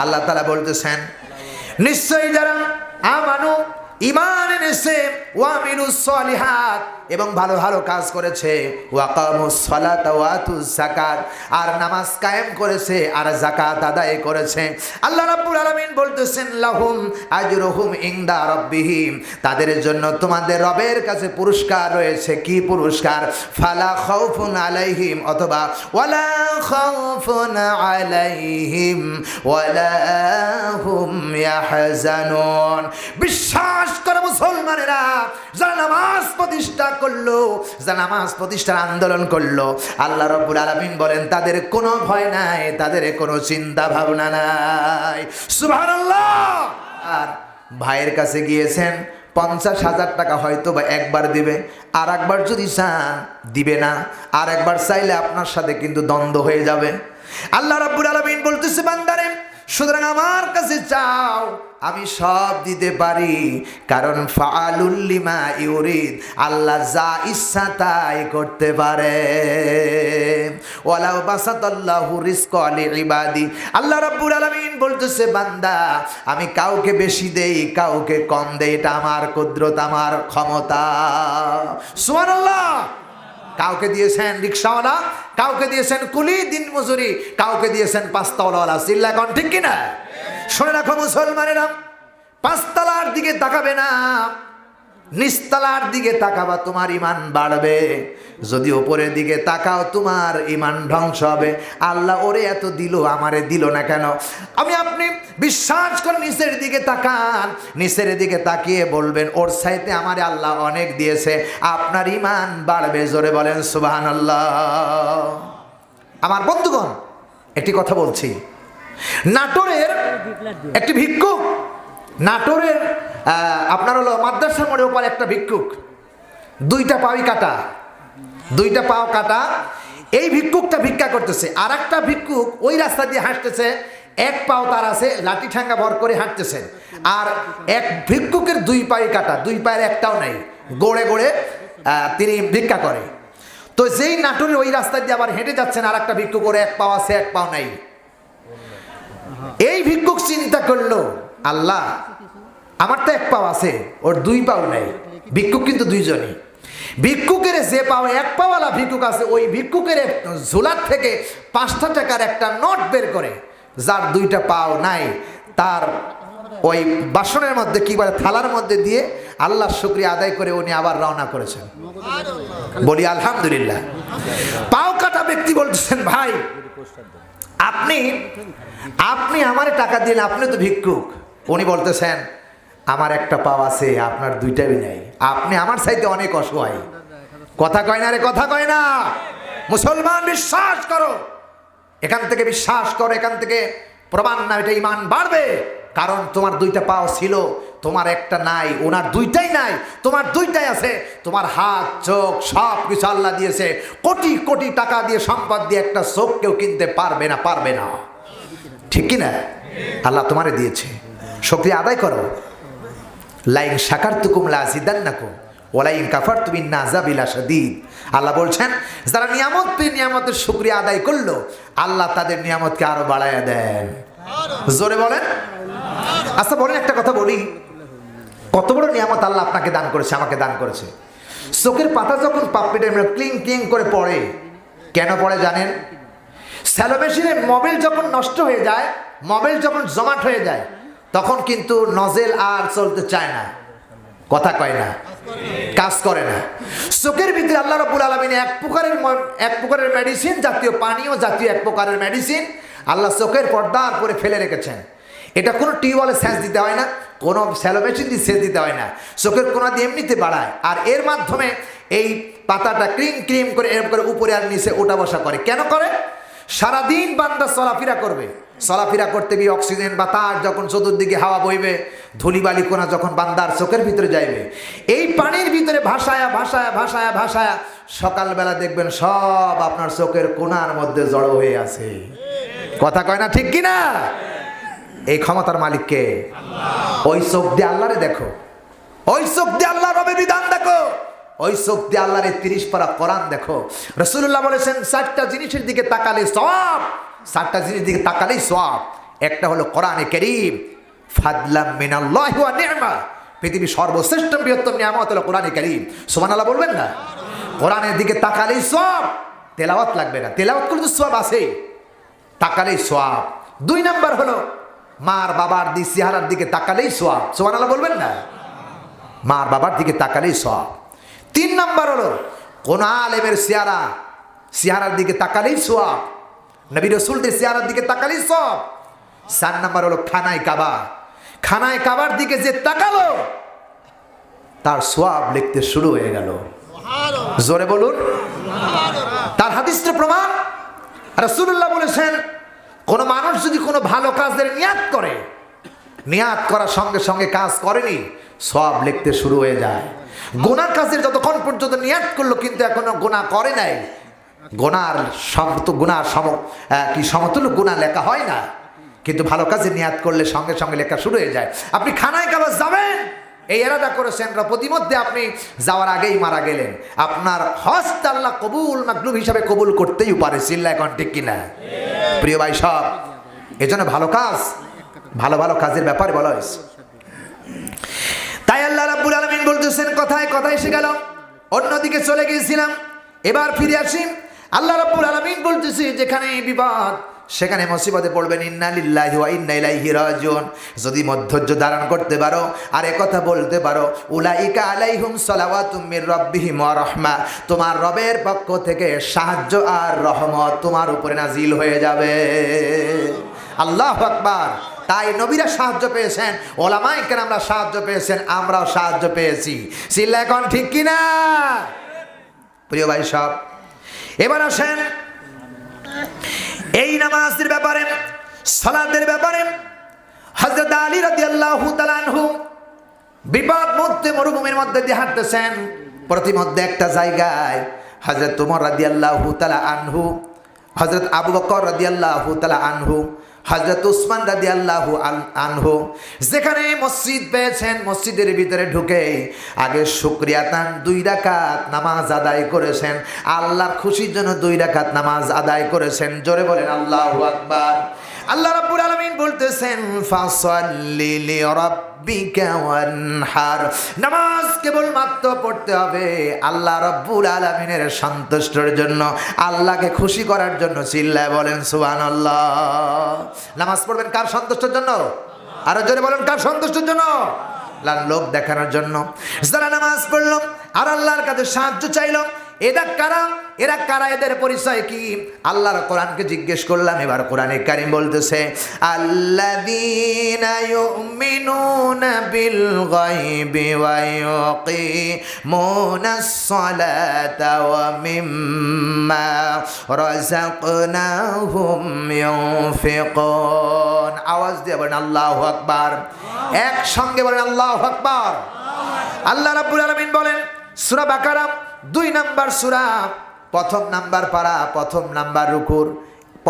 আল্লাহ তালা বলতেছেন নিশ্চয়ই যারা আমানু ইমান এনেছে এবং ভালো ভালো কাজ করেছে আর নামাজ কায়েম করেছে, আর যাকাত আদায় করেছে। আল্লাহ রাব্বুল আলামিন বলতেছেন, লাহুম আজরুহুম ইনদা রাব্বিহিম তাদের জন্য তোমাদের রবের কাছে পুরস্কার রয়েছে। কি পুরস্কার? ফালা খাউফুন আলাইহিম অথবা ওয়ালা খাউফুন আলাইহিম, ওয়ালা হুম ইয়াহজানুন। বিশ্বাস করে মুসলমানেরা, যারা নামাজ প্রতিষ্ঠা করল, যারা নামাজ প্রতিষ্ঠার আন্দোলন করল, আল্লাহ রব্বুল আলামিন বলেন, তাদের কোনো ভয় নাই, তাদের কোনো চিন্তা ভাবনা নাই। সুবহানাল্লাহ! আর ভাইয়ের কাছে গিয়েছেন, পঞ্চাশ হাজার টাকা হয়তো বা একবার দিবে আর একবার যদি চান, দিবে না। আর একবার চাইলে আপনার সাথে কিন্তু দ্বন্দ্ব হয়ে যাবে। আল্লাহ রাব্বুল আলামিন বলতেছে, বান্দারে, সুতরাং আমার কাছে চাও আমি সব দিতে পারি, কারণ ফালুল্লিমা ইউরিদ, আল্লাহ যা ইচ্ছা তাই করতে পারে। আল্লাহ রাব্বুল আলামিন বলতেছে, বান্দা, আমি কাউকে বেশি দেই, কাউকে কম দেই, এটা আমার কুদরত, আমার ক্ষমতা। সুবহানাল্লাহ! কাউকে দিয়েছেন রিক্সাওয়ালা কাউকে দিয়েছেন কুলি দিন মজুরি কাউকে দিয়েছেন পাঁচতলাওয়ালা চিল্লা কন ঠিক কিনা? শুনে রাখো মুসলমানেরা, পাঁচতলার দিকে তাকাবে না নিস্তালার দিকে তাকাবা, তোমার ইমান বাড়বে। যদি ওপরের দিকে তাকাও, তোমার ইমান ধ্বংস হবে। আল্লাহ ওরে এত দিল, আমারে দিল না কেন? আমি আপনি বিশ্বাস করে নিচের দিকে তাকান, নিচের দিকে তাকিয়ে বলবেন, ওর সাইতে আমারে আল্লাহ অনেক দিয়েছে, আপনার ইমান বাড়বে। জোরে বলেন সুবাহান আল্লাহ আমার বন্ধুগণ, একটি কথা বলছি। নাটোরের একটি ভিক্ষুক, নাটোরের আপনার হলো মাদ্রাসা মোড়ের ওপারে একটা ভিক্ষুক। দুইটা পাওই কাটা, দুইটা পাও কাটা। এই ভিক্ষুকটা ভিক্ষা করতেছে। আর একটা ভিক্ষুক ওই রাস্তা দিয়ে হাঁটতেছে, এক পাও তার আছে, লাঠি ঠাঙ্গা ভর করে হাঁটতেছে আর এক ভিক্ষুকের দুই পায়ে কাটা, দুই পায়ের একটাও নাই। গড়ে গড়ে তিনি ভিক্ষা করে। তো যেই নাটোরের ওই রাস্তা দিয়ে আবার হেঁটে যাচ্ছেন আর একটা ভিক্ষুক করে এক পাও আছে, এক পাও নাই। এই ভিক্ষুক চিন্তা করল, আল্লাহ, আমার তো এক পাও আছে, ওর দুই পাও নাই। ভিক্ষুক কিন্তু দুইজনই। ভিক্ষুকের যে পাও, এক পাওয়ালা ভিক্ষুক আছে, ওই ভিক্ষুকের ঝোলার থেকে পাঁচটা টাকার একটা নোট বের করে, যার দুইটা পাও নাই, তার ওই বাসনের মধ্যে কি বলে, থালার মধ্যে দিয়ে আল্লাহ শুক্রিয়া আদায় করে উনি আবার রওনা করেছেন। বলি, আলহামদুলিল্লাহ। পাও কাটা ব্যক্তি বলতেছেন, ভাই আপনি আপনি আমারে টাকা দিন আপনি তো ভিক্ষুক। উনি বলতেছেন, আমার একটা পাও আছে, আপনার দুইটাই নাই। আপনি আমার সাইতে অনেক অসহায়। কথা কয় না রে, কথা কয় না। মুসলমান, বিশ্বাস করো। এখান থেকে বিশ্বাস করো, এখান থেকে প্রমাণ না, এটা ইমান বাড়বে। কারণ তোমার দুইটা পাও ছিল, তোমার একটা নাই, ওনার দুইটাই নাই, তোমার দুইটাই আছে। তোমার হাত, চোখ, সব কিছু আল্লাহ দিয়েছে। কোটি কোটি টাকা দিয়ে সম্পদ দিয়ে একটা চোখ কেউ কিনতে পারবে না পারবে না। ঠিক কি না আল্লাহ তোমারে দিয়েছে। শক্তি আদায় করো। লাইন সাকার তুকুম লাজিদান নাকো ওলাইন কাফার তুমি নাজাবিলা সাদিদ আল্লাহ বলছেন, যারা নিয়ামত পেয়ে নিয়ামতের শুক্রিয়া আদায় করল, আল্লাহ তাদের নিয়ামতকে আরও বাড়াইয়া দেন। জোরে বলেন। আচ্ছা বলেন একটা কথা বলি। কত বড় নিয়ামত আল্লাহ আপনাকে দান করেছে, আমাকে দান করেছে। চোখের পাতা যখন পাপড়িটা ক্লিং ক্লিং করে পড়ে, কেন পড়ে জানেন? স্যালো মেশিনে মোবাইল যখন নষ্ট হয়ে যায় মোবাইল যখন জমাট হয়ে যায়, তখন কিন্তু নজেল আর চলতে চায় না। কথা কয় না, কাজ করে না। চোখের ভিতরে আল্লাহ রবুল আলমিন এক প্রকারের এক প্রকারের মেডিসিন জাতীয় পানীয়, জাতীয় এক প্রকারের মেডিসিন আল্লাহ চোখের পর্দার করে ফেলে রেখেছেন। এটা কোনো টিউবওয়েলে সেচ দিতে হয় না, কোনো স্যালো মেশিন দিয়ে সেচ দিতে হয় না। চোখের কোনা দিয়ে এমনিতে বাড়ায়। আর এর মাধ্যমে এই পাতাটা ক্রিম ক্রিম করে এরম করে উপরে আর নিচে ওঠা বসা করে। কেন করে? সারাদিন বান্দা চলাফেরা করবে। চলাফেরা করতে গিয়ে অক্সিজেন বাতাস যখন চতুর্দিকে হাওয়া বইবে, ধুলিবালি কোনা যখন বান্দার চোখের ভিতরে যাইবে। এই পানির ভিতরে ভাসায়া ভাসায়া ভাসায়া ভাসায়া সকালবেলা দেখবেন সব আপনার চোখের কোনার মধ্যে জড়ো হয়ে আছে। কথা কয় না ঠিক কি না এই ক্ষমতার মালিককে। ওই চোখ দিয়ে আল্লাহরে দেখো। ওই চোখ দিয়ে আল্লাহ রবে বিধান দেখো। ওই চোখ দিয়ে আল্লাহর তিরিশ পারা কোরআন দেখো। রসুল্লাহ বলেছেন, চারটা জিনিসের দিকে তাকালে সব চারটা জিনিসের দিকে তাকালেই সব একটা হলো কোরআনে করিম, ফাদলাম মিনাল্লাহি নি'মা। পৃথিবীর সর্বশ্রেষ্ঠ বৃহত্তম নিয়ামত হলো কোরআনে করিম। সুবহানাল্লাহ বলবেন না? কোরআনের দিকে তাকালেই সব তেলাওয়াত লাগবে না। তেলাওয়াত করলে তো সব আছে তাকালেই সোয়াব দুই নাম্বার হলো মার বাবার দিক চেহারার দিকে তাকালেই সোয়াব সুবহানাল্লাহ বলবেন না? মার বাবার দিকে তাকালেই সব তিন নম্বর হলো কোন আলেমের চেহারা চেহারার দিকে তাকালেই সব নবী রসুলদের চেহারার দিকে তাকালেই সব চার নাম্বার হলো খানায় কাবা। খানায় কাবার দিকে যে তাকালো তার সোয়াব লিখতে শুরু হয়ে গেল। জোরে বলুন। তার হাদিসটা প্রমাণ। রসুল্লাহ বলেছেন কোন মানুষ যদি কোনো ভালো কাজের নিয়াত করে, নিয়াত করার সঙ্গে সঙ্গে কাজ করেনি, সব লিখতে শুরু হয়ে যায়। গোনার কাজের যতক্ষণ পর্যন্ত নিয়াত করল, কিন্তু এখনও গোনা করে নাই। গোনার সমত গুনার সম কি সমতুল্য গুণা লেখা হয় না। কিন্তু ভালো কাজে নিয়াত করলে সঙ্গে সঙ্গে লেখা শুরু হয়ে যায়। আপনি খানায় কাবাজ যাবেন। এই এরাদা করেছেন প্রতিমধ্যে আপনি যাওয়ার আগেই মারা গেলেন। আপনার হস্ত আল্লাহ কবুল মাকলুব হিসাবে কবুল করতেই পারে। চিল্লা এখন ঠিক কিনা? প্রিয় ভাই সব, এজন্য ভালো কাজ, ভালো ভালো কাজের ব্যাপারে বলা হয়েছে। তাই আল্লাহ রাব্বুল আলামিন বলতেছেন, কথায় কথায় এসে গেল, অন্যদিকে চলে গিয়েছিলাম, এবার ফিরে আসি। আল্লাহ রাব্বুল আলামিন বলতেছি, যেখানে বিপদ সেখানে মুসিবতে পড়বেন ইন্না লিল্লাহি ওয়া ইন্না ইলাইহি রাজিউন। যদি মধ্যর্য ধারণ করতে পারো, আর কথা বলতে পারো, উলাইকা আলাইহুম সালাওয়াতুম মির রাব্বিহিম ওয়া রাহমা। তোমার রবের পক্ষ থেকে সাহায্য আর রহমত তোমার উপরে নাজিল হয়ে যাবে। আল্লাহ আকবার। তাই নবীরা সাহায্য পেয়েছেন ওলামাই কেন আমরা সাহায্য পেয়েছেন, আমরাও সাহায্য পেয়েছি। সিল্লা এখন ঠিক কিনা? প্রিয় ভাই সব এবার আসেন এই নামাজের ব্যাপারে সালাদের ব্যাপারে হজরত আলী রাজি আল্লাহ আনহু বিপদ মধ্যে মরুভূমির মধ্যে দিয়ে হাঁটতেছেন। প্রতিমধ্যে একটা জায়গায় হজরত তোমার রাদিয়াল্লাহু তালা আনহু হজরত আবু বকর রাজি আল্লাহ তালা আনহু হজরত উসমান রাদি আল্লাহ আনহু, যেখানে মসজিদ পেয়েছেন, মসজিদের ভিতরে ঢুকে আগে শুক্রিয়া তান দুই রাকাত নামাজ আদায় করেছেন। আল্লাহর খুশির জন্য দুই রাকাত নামাজ আদায় করেছেন। জোরে বলেন, আল্লাহ আকবার। আল্লাহ রাব্বুল আলামিন বলতেছেন, ফাসাল্লি লিরাব্বিকা ওয়ানহার। নামাজ কেবল মাত্র পড়তে হবে। আল্লাহ রাব্বুল আলামিনের সন্তুষ্টর জন্য, আল্লাহকে খুশি করার জন্য চিল্লায় বলেন, সুবহানাল্লাহ। নামাজ পড়বেন কার সন্তুষ্টের জন্য? আরও জোরে বলেন, কার সন্তুষ্টের জন্য? লোক দেখানোর জন্য। যারা নামাজ পড়ল, আর আল্লাহর কাছে সাহায্য চাইল এরা কারা? এরা কারা এদের পরিচয় কি? আল্লাহর কোরআনকে জিজ্ঞেস করলাম, এবার কোরআনে কারিম বলতেছে, আল্লাযীনা বিল মিম্মা আওয়াজ দিয়ে বলেন, আল্লাহু আকবার। একসঙ্গে বলেন, আল্লাহু আকবার। আল্লাহ রাব্বুল আলামিন বলেন, সূরা বাকারা দুই নাম্বার সুরা প্রথম নাম্বার পারা প্রথম নাম্বার রুকুর।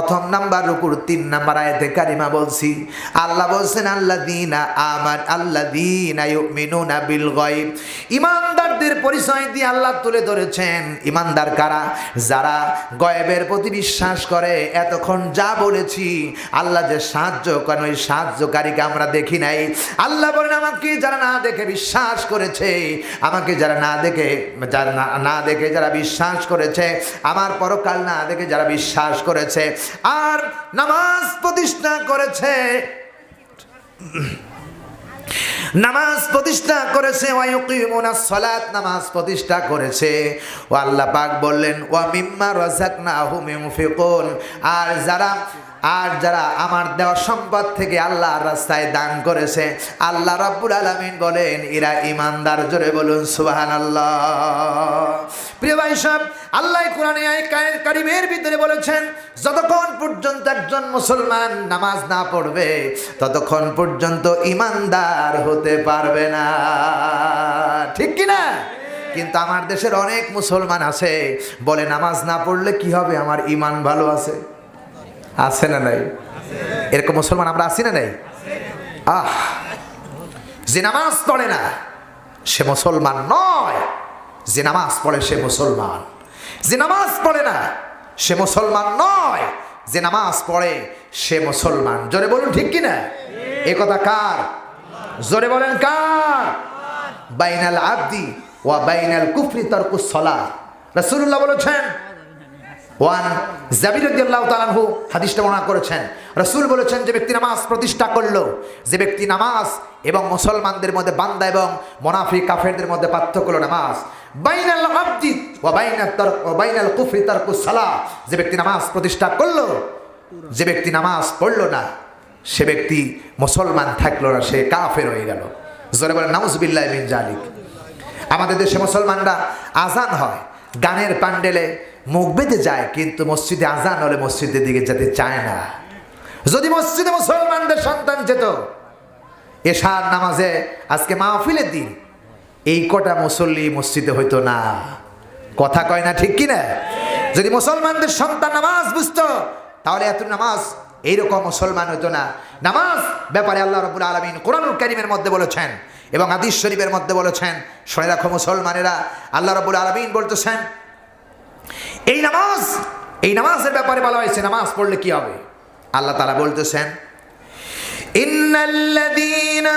প্রথম নাম্বার রুকুর তিন নাম্বার আয়াতে কারিমা বলছি, আল্লাহ বলছেন আল্লাহ দিনা আমার আল্লাহ দিনা ইউমিনুনা বিল গায়ব। ইমানদারদের পরিচয় দিয়ে আল্লাহ তুলে ধরেছেন, ইমানদার কারা? যারা গয়েবের প্রতি বিশ্বাস করে, এতক্ষণ যা বলেছি, আল্লাহ যে সাহায্য করেন, ওই সাহায্যকারীকে আমরা দেখি নাই। আল্লাহ বলেন, আমাকে যারা না দেখে বিশ্বাস করেছে, আমাকে যারা না দেখে, যারা না- না দেখে যারা বিশ্বাস করেছে, আমার পরকাল না দেখে যারা বিশ্বাস করেছে আর নামাজ প্রতিষ্ঠা করেছে। নামাজ প্রতিষ্ঠা করেছে সালাত নামাজ প্রতিষ্ঠা করেছে। ও আল্লাহ পাক বললেন, ওয়া মিম্মা রাজাক না আর যারা আর যারা আমার দেওয়া সম্পদ থেকে আল্লাহর রাস্তায় দান করেছে, আল্লাহ রাব্বুল আলামিন বলেন, এরা ইমানদার জোরে বলুন, সুবহানাল্লাহ। প্রিয় ভাই সব আল্লাহ কোরআনে কারিমের ভিতরে বলেছেন, যতক্ষণ পর্যন্ত একজন মুসলমান নামাজ না পড়বে, ততক্ষণ পর্যন্ত ইমানদার হতে পারবে না। ঠিক কি না? কিন্তু আমার দেশের অনেক মুসলমান আছে, বলে নামাজ না পড়লে কি হবে? আমার ইমান ভালো আছে। আছে না নাই? এরকম মুসলমান আমরা আছি না নাই? আহ! যে নামাজ পড়ে না, সে মুসলমান নয়। যে নামাজ পড়ে, সে মুসলমান। যে নামাজ পড়ে না, সে মুসলমান নয়। যে নামাজ পড়ে, সে মুসলমান। জোরে বলুন ঠিক কিনা? এ কথা কার? জোরে বলেন কার? বাইনাল আব্দি ওয়া বাইনাল কুফরি তরকুস সলা রাসূলুল্লাহ বলেছেন ওয়ান জাবির রাদিয়াল্লাহু তাআলা আনহু হাদিসটা বর্ণনা করেছেন। রসুল বলেছেন যে ব্যক্তি নামাজ প্রতিষ্ঠা করল, যে ব্যক্তি নামাজ এবং মুসলমানদের মধ্যে বান্দা এবং মোনাফি কাফেরদের মধ্যে পার্থক্য হলো নামাজ। বাইনাল আব্দি ওয়া বাইনাত তার ওয়া বাইনাল কুফরি তারকুস সালাহ। যে ব্যক্তি নামাজ প্রতিষ্ঠা করল, যে ব্যক্তি নামাজ পড়ল না, সে ব্যক্তি মুসলমান থাকল না, সে কাফের হয়ে গেল। জোরে বলেন নাউজুবিল্লাহ মিন জালিক আমাদের দেশে মুসলমানরা আজান হয়, গানের প্যান্ডেলে মুখ বেঁধে যায়, কিন্তু মসজিদে আজান হলে মসজিদের দিকে যেতে চায় না। যদি মসজিদে মুসলমানদের সন্তান যেত, এশার নামাজে আজকে মাহফিলের দিন, এই কটা মুসল্লি মসজিদে হইতো না। কথা কয় না ঠিক কিনা? যদি মুসলমানদের সন্তান নামাজ বুঝতো, তাহলে এত নামাজ এইরকম মুসলমান হইতো না। নামাজ ব্যাপারে আল্লাহ রবুল আলমিন কোরআনুল করিমের মধ্যে বলেছেন এবং আদিস শরীফের মধ্যে বলেছেন, শুনে মুসলমানেরা। আল্লাহ রবুল আলমিন বলতেছেন এই নামাজ, এই নামাজের ব্যাপারে বলা হয়েছে, নামাজ পড়লে কি হবে? আল্লাহ তারা বলতেছেন, ইন্নাল্লাযীনা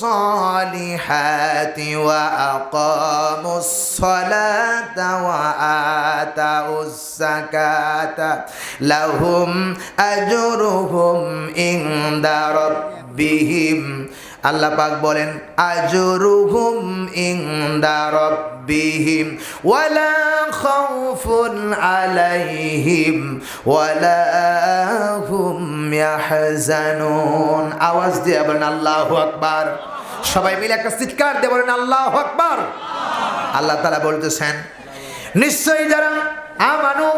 সালিহাতি ওয়া আকামুস সালাতা ওয়া আতাউস যাকাতা, লাহুম আজরুহুম ইনদা রাব্বিহিম আল্লাহ পাক বলেন, আজরুহুম ইনদা রাব্বিহিম ওয়ালা খাউফুন আলাইহিম ওয়ালা হুম ইয়াহজানুন। আওয়াজ দিয়ে বলেন, আল্লাহু আকবার। সবাই মিলে একটা চিৎকার দিয়ে বলেন, আল্লাহু আকবার। আল্লাহ তাআলা বলতেছেন, নিশ্চয়ই যারা আমানু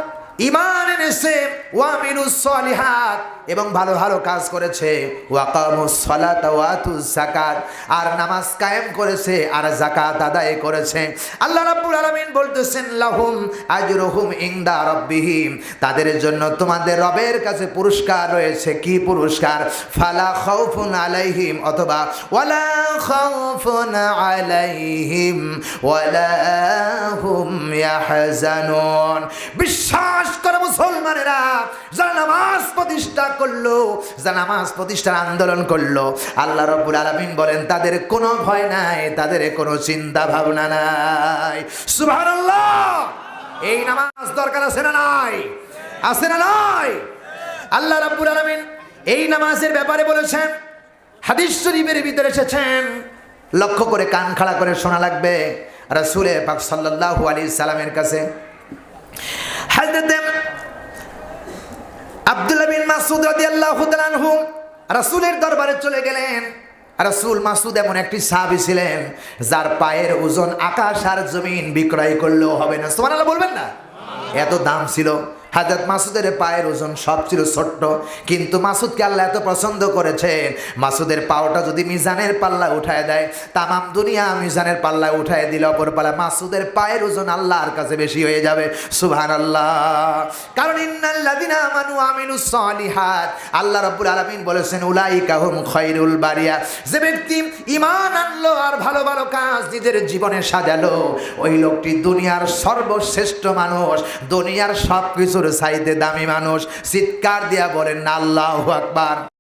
ইমান এনেছে ওয়ামিনুস সলিহাত। এবং ভালো ভালো কাজ করেছে। আর নামাজ কায়েম করেছে আর যাকাত আদায় করেছে। আল্লাহ রাব্বুল আলামিন বলতেছেন, লাহুম আজরুহুম ইনদা রাব্বিহিম তাদের জন্য তোমাদের রবের কাছে পুরস্কার রয়েছে। কি পুরস্কার? ফালা খাউফুন আলাইহিম অথবা ওয়ালা খাউফুন আলাইহিম ওয়ালা হুম ইয়াহজানুন। বিশ্বাস করে মুসলমানেরা, যারা নামাজ প্রতিষ্ঠা করল যারা নামাজ প্রতিষ্ঠার আন্দোলন করল। আল্লাহ রব্বুল আলামিন বলেন, তাদের কোনো ভয় নাই, তাদের কোনো চিন্তা ভাবনা নাই। সুবহানাল্লাহ! এই নামাজ দরকার আছে না নাই? আছে না নাই? আল্লাহ রাব্বুল আলামিন এই নামাজের ব্যাপারে বলেছেন, হাদিস শরীফের ভিতরে এসেছেন, লক্ষ্য করে কান খাড়া করে শোনা লাগবে রাসূলে পাক সাল্লাল্লাহু আলাইহি সাল্লামের কাছে। হযরত আব্দুল্লাহ বিন মাসুদ রাদিয়াল্লাহু তাআলাহু রাসূলের দরবারে চলে গেলেন। রাসূল মাসুদ এমন একটি সাহাবী ছিলেন, যার পায়ের ওজন আকাশ আর জমিন বিক্রয় করলেও হবে না। সুবহানাল্লাহ, বলবেন না? এত দাম ছিল। হাজরত মাসুদের পায়ের ওজন সব ছিল ছোট্ট, কিন্তু মাসুদকে আল্লাহ এত পছন্দ করেছেন। মাসুদের পাওটা যদি মিজানের পাল্লা উঠায় দেয়, তামাম দুনিয়া মিজানের পাল্লা উঠায় দিল অপর পাল্লা মাসুদের পায়ের ওজন আল্লাহর কাছে বেশি হয়ে যাবে। সুবহান আল্লাহ কারণ ইন্নাল্লাযিনা আমানু আমিলুস সালিহাত, আল্লাহ রাব্বুল আলামিন বলেছেন উলাই হুম খৈরুল বারিয়া। যে ব্যক্তি ঈমান আনলো আর ভালো ভালো কাজ নিজের জীবনে সাজালো, ওই লোকটি দুনিয়ার সর্বশ্রেষ্ঠ মানুষ, দুনিয়ার সব কিছুর চাইতে দামি মানুষ চিৎকার দিয়া বলেন আল্লাহ আকবার।